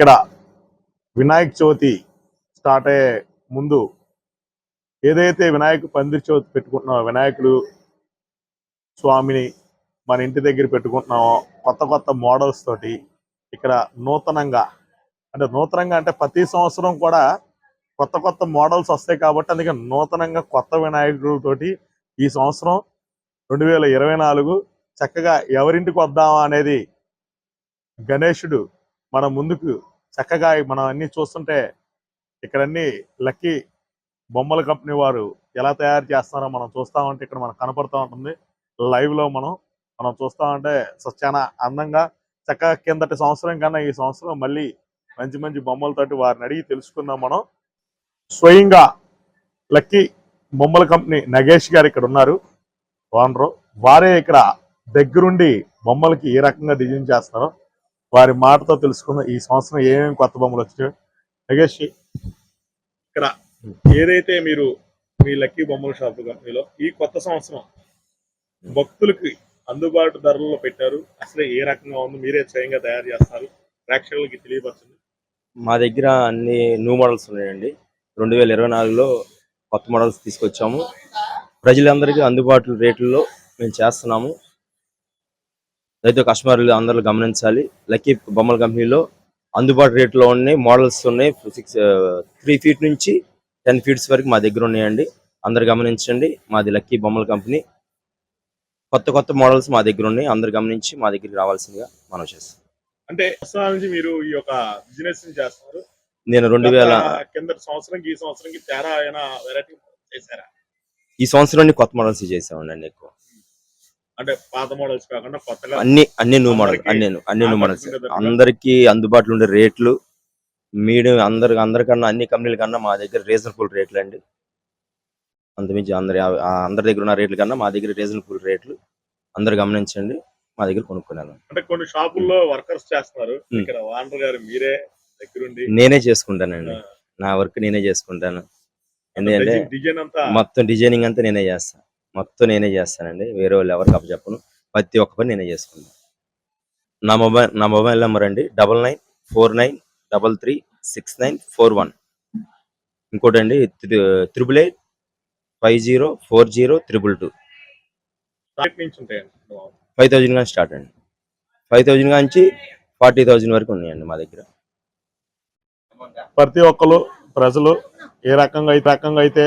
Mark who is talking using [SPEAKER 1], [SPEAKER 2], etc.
[SPEAKER 1] ఇక్కడ వినాయక చవితి స్టార్ట్ అయ్యే ముందు ఏదైతే వినాయక పందిరి చవితి పెట్టుకుంటున్నామో వినాయకుడు స్వామిని మన ఇంటి దగ్గర పెట్టుకుంటున్నామో కొత్త కొత్త మోడల్స్ తోటి ఇక్కడ నూతనంగా అంటే నూతనంగా అంటే ప్రతి సంవత్సరం కూడా కొత్త కొత్త మోడల్స్ వస్తాయి కాబట్టి అందుకే నూతనంగా కొత్త వినాయకుడితోటి ఈ సంవత్సరం రెండు వేల ఇరవై నాలుగు చక్కగా ఎవరింటికి వద్దామా అనేది గణేశుడు మనం ముందుకు చక్కగా మనం అన్ని చూస్తుంటే ఇక్కడ అన్ని లక్కీ బొమ్మల కంపెనీ వారు ఎలా తయారు చేస్తారో మనం చూస్తా ఉంటే ఇక్కడ మనకు కనపడుతూ ఉంటుంది. లైవ్లో మనం మనం చూస్తా ఉంటే చాలా అందంగా చక్కగా కిందటి సంవత్సరం కన్నా ఈ సంవత్సరం మళ్ళీ మంచి మంచి బొమ్మలతోటి వారిని అడిగి తెలుసుకుందాం మనం. స్వయంగా లక్కీ బొమ్మల కంపెనీ నగేష్ గారు ఇక్కడ ఉన్నారు. ఓనరు వారే ఇక్కడ దగ్గరుండి బొమ్మలకి ఏ రకంగా డిజైన్ చేస్తారో వారి మాటతో తెలుసుకుందాం. ఈ సంవత్సరం ఏమేమి కొత్త బొమ్మలు వచ్చాయో. నగేష్ ఇక్కడ ఏదైతే మీరు మీ లక్కీ బొమ్మల షాప్ కంపెనీలో ఈ కొత్త సంవత్సరం భక్తులకి అందుబాటు ధరల్లో పెట్టారు. అసలు ఏ రకంగా ఉంది మీరే స్వయంగా తయారు చేస్తారు. ప్రేక్షకులకి తెలియపరచండి.
[SPEAKER 2] మా దగ్గర అన్ని న్యూ మోడల్స్ ఉన్నాయండి. రెండు వేల ఇరవై నాలుగులో కొత్త మోడల్స్ తీసుకొచ్చాము. ప్రజలందరికీ అందుబాటు రేట్లలో మేము చేస్తున్నాము. రైతు కస్టమర్లు అందరూ గమనించాలి. లక్కీ బొమ్మల కంపెనీలో అందుబాటు రేట్లో ఉన్నాయి మోడల్స్ ఉన్నాయి. సిక్స్ త్రీ ఫీట్ నుంచి టెన్ ఫీట్స్ వరకు మా దగ్గర ఉన్నాయండి. అందరు గమనించండి. మాది లక్కీ బొమ్మల కంపెనీ. కొత్త కొత్త మోడల్స్ మా దగ్గర ఉన్నాయి. అందరు గమనించి మా దగ్గరికి రావాల్సిందిగా మనం చేస్తాం.
[SPEAKER 1] అంటే నుంచి మీరు ఈ యొక్క బిజినెస్ చేస్తున్నారు.
[SPEAKER 2] నేను రెండు వేల
[SPEAKER 1] కింద సంవత్సరంకి ఈ సంవత్సరంకి తేడా అయినా వెరైటీ చేశారా?
[SPEAKER 2] ఈ సంవత్సరం కొత్త మోడల్స్ చేసామండి ఎక్కువ.
[SPEAKER 1] అంటే పాత మోడల్స్ కాకుండా కొత్తగా
[SPEAKER 2] అన్ని అన్ని న్యూ మోడల్ అన్ని అన్ని న్యూ మోడల్స్ అందరికి అందుబాటులో ఉండే రేట్లు మీడియం అందరికి అందరికన్నా అన్ని కంపెనీల కన్నా మా దగ్గర రీజనబుల్ రేట్లు అండి. అంతమించి అందరి ఆ అందరి దగ్గర ఉన్న రేట్ల కన్నా మా దగ్గర రీజనబుల్ రేట్లు. అందరు గమనించండి మా దగ్గర కొనుక్కున్నాను
[SPEAKER 1] అంటే కొన్ని షాపుల్లో వర్కర్స్ చేస్తున్నారు. ఇక్కడ ఓనర్ గారు మీరే దగ్గరుండి.
[SPEAKER 2] నేనే చేసుకుంటానండి. నా వర్క్ నేనే చేసుకుంటాను. ఎందుకంటే మొత్తం డిజైనింగ్ అంతా నేనే చేస్తాను మొత్తం నేనే చేస్తానండి. వేరే వాళ్ళు ఎవరికి అప్పచెప్పను. ప్రతి ఒక్క పని నేనే చేసుకుంటాను నా మొబైల్ నా మొబైల్ నెంబర్ అండి. Double nine four nine double three six nine four one. ఇంకోటి అండి triple eight five zero four zero triple two. Five thousand కానీ స్టార్ట్ అండి. ఫైవ్ థౌజండ్ నుంచి ఫార్టీ థౌజండ్ వరకు ఉన్నాయండి మా దగ్గర.
[SPEAKER 1] ప్రతి ఒక్కరు ప్రజలు ఏ రకంగా అయితే రకంగా అయితే